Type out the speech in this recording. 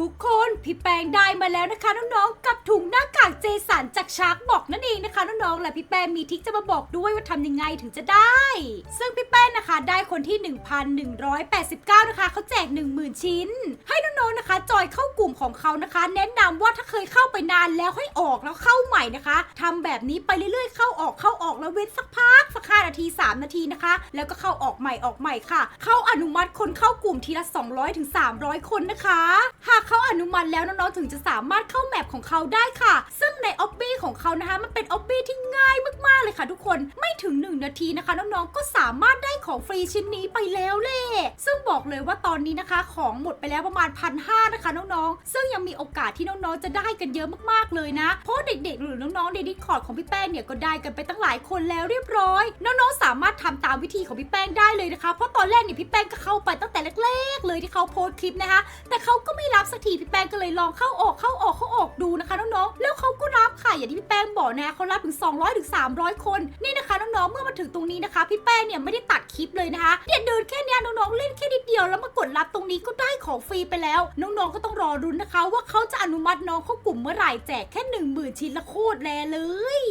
ทุกคนพี่แป้งได้มาแล้วนะคะน้องๆกับถุงหน้ากากเจสันจากชาร์กบอกนั่นเองนะคะน้องๆและพี่แป้งมีทิกจะมาบอกด้วยว่าทำยังไงถึงจะได้ ซึ่งพี่แป้งนะคะได้คนที่ 1,189 นะคะเขาแจก 10,000 ชิ้น ให้ น้องๆนะคะ จอยเข้ากลุ่มของเขานะคะ แนะนำว่าถ้าเคยเข้าไปนานแล้วให้ออกแล้วเข้าใหม่นะคะทำแบบนี้ไปเรื่อยๆ เข้าออกเข้าออกแล้วเว้นสักพักสักห้านาที 3 นาทีนะคะ แล้วก็เข้าออกใหม่ออกใหม่ค่ะ เข้าอนุมัติคนเข้ากลุ่มทีละ 200ถึง300 คนนะคะ หากเขาอนุมัติแล้วน้องๆถึงจะสามารถเข้าแมปของเขาได้ค่ะ ซึ่งในออบบี้ของเขานะคะ มันเป็นออบบี้ที่ง่าย ค่ะทุกคนไม่ถึง 1 นาทีนะคะ น้องๆก็สามารถได้ของฟรีชิ้นนี้ไปแล้วแหละซึ่งบอกเลยว่าตอนนี้นะคะ ของหมดไปแล้วประมาณพันห้านะคะน้องๆซึ่งยังมีโอกาสที่น้องๆจะได้กันเยอะมากๆเลยนะเพราะเด็กๆ หรือน้องๆในดิสคอร์ดของพี่แป้งเนี่ยก็ได้กันไปตั้งหลายคนแล้วเรียบร้อย น้องๆสามารถทำตามวิธีของพี่แป้งได้เลยนะคะ เพราะตอนแรกเนี่ยพี่แป้งก็เข้าไปต เลยที่เขาโพสต์คลิปนะคะ แต่เขาก็ไม่รับสักทีพี่แป้งก็เลยลองเข้าออกเข้าออกเข้าออกดูนะคะน้องๆแล้วเขาก็รับค่ะอย่างที่พี่แป้งบอกนะเขารับถึง 200ถึง300 คนนี่นะคะน้องๆเมื่อมาถึงตรงนี้นะคะ พี่แป้งเนี่ยไม่ได้ตัดคลิปเลยนะคะเนี่ยเดินแค่นี้น้องๆเล่นแค่นิดเดียวแล้วมากดรับตรงนี้ก็ได้ของฟรีไปแล้ว น้องๆก็ต้องรอรุ้นนะคะ ว่าเขาจะอนุมัติน้องเข้ากลุ่มเมื่อไหร่แจกแค่1 0,000ชิ้นละโคตรแลเลย